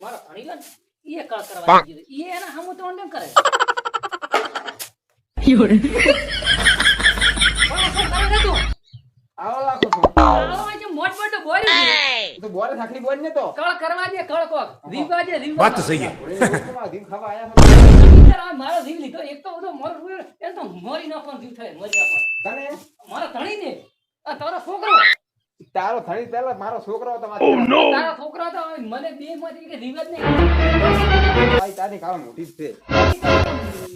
મારા ધણી લે ને એ કળ કરવા દીધી એ એના હમું તો કેમ કરે. તું આવો લાખો છો. આવો આજે મોટ મોટો બોર્યું છે. તો બોરે થાકલી બોલ ને તો. કળ કરવા દે કળ કોક. રીવા દે રીવા વાત તો સહી. ધીમ ખાવા આયા મારો જીવ લીધો. એક તો બધો મોર રૂયો, તો મોરી નાખવાનો જીવ થાય મરી નાખવાનો તને? મારા ધણી ને? આ તારો છોકરો. તારો ધણી પહેલા મારો છોકરો તમારો તારો છોકરો તો મને બે માંથી કે રીવા નહીં. ભાઈ તારી કાળ મોટી જ છે.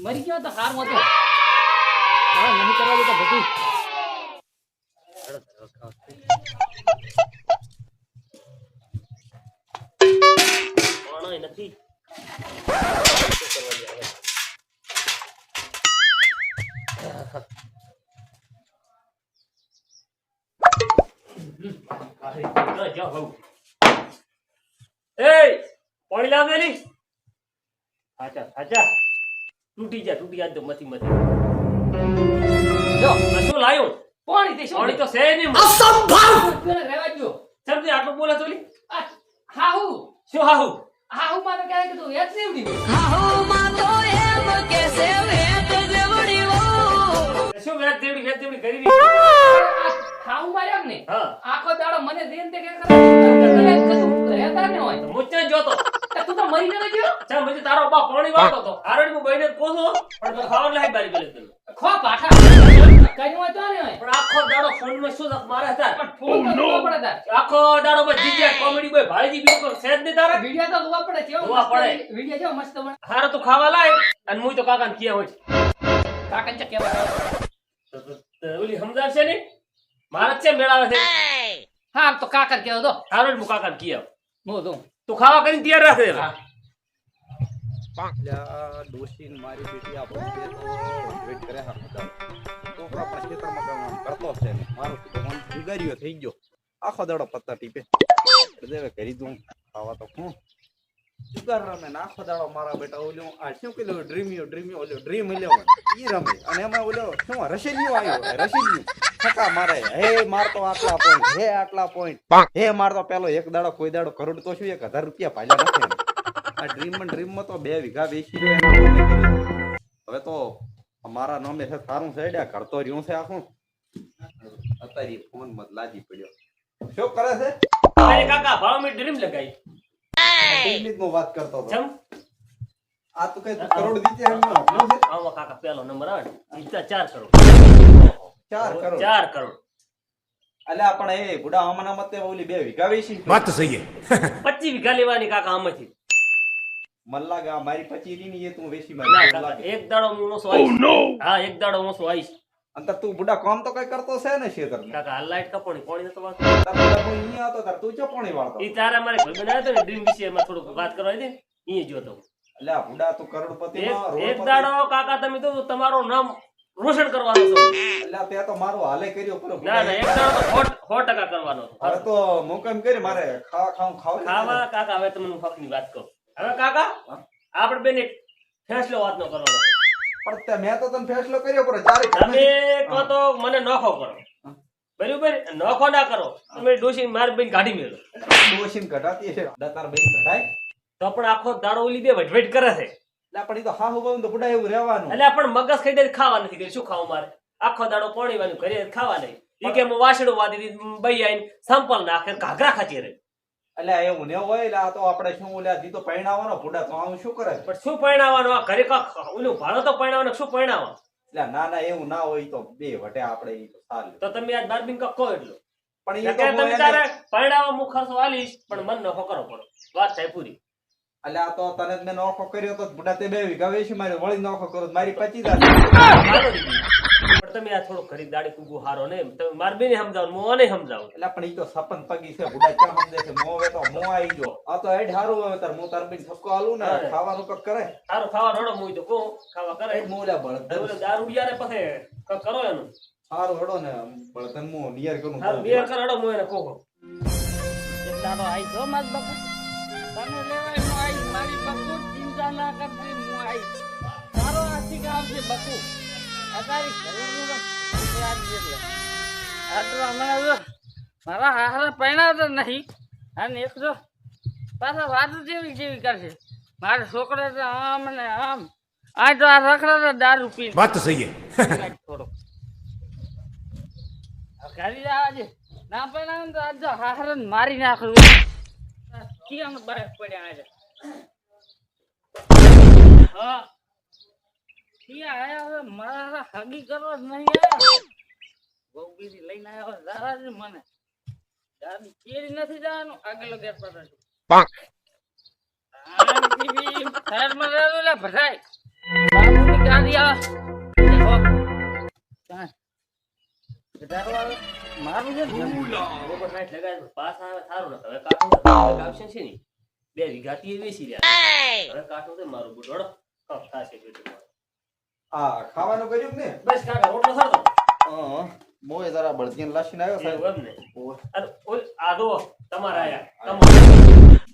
મરી ગયો તો હાર મોતો હા નહીં કરવા દેતા બધું. જાઓ બહુ એ પાણી લાવની સાચા સાચા. તૂટી જા તૂટી જા તો મથી મથી. જો આ શું લાયો? પાણી તે પાણી તો છે નહીં પેલા રહેવા દ્યો. સમજી આટલું બોલે તો લી. હાહુ. શું હાહુ? હાહુ માં તો કહે કે તું વેચ નહીં ઉડી. તો મરી ન ગયો ચા મને તારો બાપ પાણી વાળતો તો. આરણ હું બઈને કોસો પણ તો ખાવા લાઈ બારી ગલે તને ખો પાઠા કર્યું તો ને પણ આખો દાડો ફોનમાં શું જખ મારે હતા. પણ ફોન તો જોવા પડે તાર. આખો દાડો બસ જીજ્યા કોમેડી બોય ભાળીજી બીજું કોઈ છે જ તારે? વિડિયો તો જોવા પડે કેવો જોવા મસ્ત પડે. વિડિયો જો મસ્ત બને હારો તો ખાવા લાય અને મુય તો કાકાને કિયા હોય કાકા ચા કેવા ઓલી સમજાવશે ને મારે જ છે મેળાવે છે હા તો કાકા કેવો તો હારો હું કાકાને કિયા મો તો તું ખાવા કરીને તૈયાર રાખે ડોશીન મારી બેટી આ બહુ બે તો વેટ કરે હા છોકરા પણ ખેતરમાં કામ કરતો છે. મારો ફોન તો થઈ ગયો. આખો દાડો પત્તા ટીપે. એટલે કરી દઉં ખાવા તો હું જુગાર રમે ને આખો દાડો મારા બેટા ઓલ્યો આ શું કીધું? ડ્રીમિયો ડ્રીમિયો ઓલ્યો ડ્રીમ ઇલેવન ઈ રમે. અને એમાં ઓલ્યો શું રશિદિયો આવ્યો? રશિદિયો છક્કા મારે. હે મારતો આટલા પોઈન્ટ હે આટલા પોઈન્ટ હે મારતો પેલો એક દાડો કોઈ દાડો કરોડ તો શું એક હજાર રૂપિયા પાલ્યા નાખે આ ડ્રીમમાં તો બે વીઘા વેચી રહ્યો. હવે તો મારા નામે છે સારું છે આઈડિયા કરતો રહ્યું છે આખું. અત્યારે ફોનમાં લાદી પડ્યો. શું કરે છે? કાકા ભાવ મેં ડ્રીમ લગાઈ. ટેકનિકનું વાત કરતો હતો. આ તો કઈ કરોડ એમ ન. આમાં કાકા પહેલો નંબર આવે ઈ ચાર કરોડ. ચાર કરોડ. ચાર કરોડ. અલ્યા પણ એ બુડા આમાં મતે ઓલી બે વીઘા વેચી વાત સહી છે. પચીસ વીઘા લેવાની કાકા આમાંથી. મને લાગે આ મારી પચી ની ની એ તું વેચી મારી. એક દાડો હું ઓછો આવીશ. હા એક દાડો હું ઓછો આવીશ. અંતર તું બુડા કામ તો કઈ કરતો છે ને શેતર કાકા હાલ લાઈટ કપોણી પાણી નતો વાત તાર બુડા કોઈ અહીંયા હતો તાર તું ચો પાણી વાળતો? ઈ તારા મારે ઘર બનાવ્યો ને ડ્રીમ વિશે માં થોડુંક વાત કરવા દે. ઈ જોતો અલ્યા બુડા તું કરોડપતિ માં એક દાડો કાકા તમે તો તમારું નામ રોશન કરવાનો છો. એટલે તે તો મારો હાલે કર્યો પૂરો ના ના એક દાડો તો સો સો ટકા કરવાનો હવે. તો મોકમ કરી મારે ખાવા ખાવું ખાવું ખાવા કાકા હવે તમને ફકની વાત કહું. હવે કાકા આપણે બેન ફેસલો વાત નો કરવાનો પણ તે મેં તો તને ફેસલો કર્યો પર ચારે તમે કહો તો મને નોખો કરો. બરાબર? નોખો ના કરો. તમે ડોસી માર બેન કાઢી મેળો. ડોશીને કઢાતી છે દાતાર બેન કઢાય. તો પણ આખો દાડો ઓલી બે વટવટ કરે છે. એટલે પણ તો હા બહુ તો બુડા એવું રહેવાનું. એટલે પણ મગજ ખાઈ દે ખાવા નથી દે શું ખાવું મારે? આખો દાડો પોણી વાનું કરીએ ખાવા નહીં. ઈ કે હું વાસણું વાદી બઈ આઈને સંપલ નાખે ઘાઘરા ખાચી રહે. એટલે એવું ને હોય એટલે આ તો આપણે શું દી તો તો આવું શું કરે? પણ શું પરણાવવાનું? આ ઘરે કાંક ઓલું ભાડો તો પરણાવવાનું શું પરણાવવાનું? એટલે ના ના એવું ના હોય તો બે વટે આપણે ઈ તો તમે આજ બારબીન કાંક કહો પણ કે તો તમે તારે પરણાવવા હું આલીશ પણ મન નફો કરો પડો. વાત થાય પૂરી. એટલે આ તો તને જ મેં નોખો કર્યો તો બુડા તે બે વીઘા વેચી મારી વળી નોખો કરો મારી પચી જાય. પણ તમે આ થોડું ઘડી દાડી કુગુ હારો ને તમે માર બેને સમજાવો ને સમજાવો. એટલે પણ ઈ તો સપન પગી છે બુડા ક્યાં સમજે છે? મો હવે તો મો આવી ગયો. આ તો એડ હારું હવે તાર મો તાર બેન ઠપકો આલું ને. ખાવાનું કક કરે. તારો ખાવા રડો મુઈ તો કો ખાવા કરે. એડ મોલા બળદ ઓલો દારૂડિયા ને પછી કાંઈક કરો એનું. સારું હડો ને બળતન મો નિયર કરું હા નિયર કર રડો મું એને કહું. દાડો આઈ જો માર બકુ તને લેવાય મો આઈ મારી બકુ ચિંતા ના કરતી મો આઈ. તારો આથી ગામ છે બાપુ મારા હારા પહેણાવતો નહીં. અને એક તો પાછા વાત જેવી જેવી કરશે. મારા છોકરા તો આમ ને આમ. આ તો આ રખડા તો દારૂ પી વાત થોડો ઘરે આજે ના પહેણાવે તો આજ તો હારા મારી નાખું. કેમ પડ્યા આજે? હા. ક્યાં આયા હવે મારા હગી કરવા જ નહીં આયા. બહુ લઈને આવ્યો છે મને. કેરી નથી જવાનું આગળ ગેર પર લે ભરાય. બાબુની ગાડી હો. મારું છે બરોબર નાઈટ લગાડ્યું. પાસ આવે સારું હવે આવશે છે ને. બે વીઘા થી વેચી રહ્યા હવે કાઢું તો મારું હળો કપ થાશે બેટું. મારું. આ ખાવાનું કર્યું ને બસ કાકા રોટલો સરતો હા મોય જરા બળદીને લાશીને આવ્યો સાહેબ. એમ ને? અરે ઓય આદો તમારા આયા.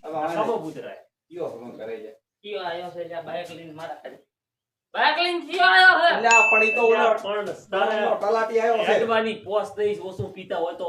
તમારા હવે કમો યો કયો ફોન કરે છે કયો આયો છે લ્યા બાઇક લઈને મારા ખાલી બાઇક લઈને કયો આયો છે? પણ ઈ તો ઓલો પણ તારે તલાટી આવ્યો છે. હેડવાની પોસ દઈશ ઓછું પીતા હોય તો.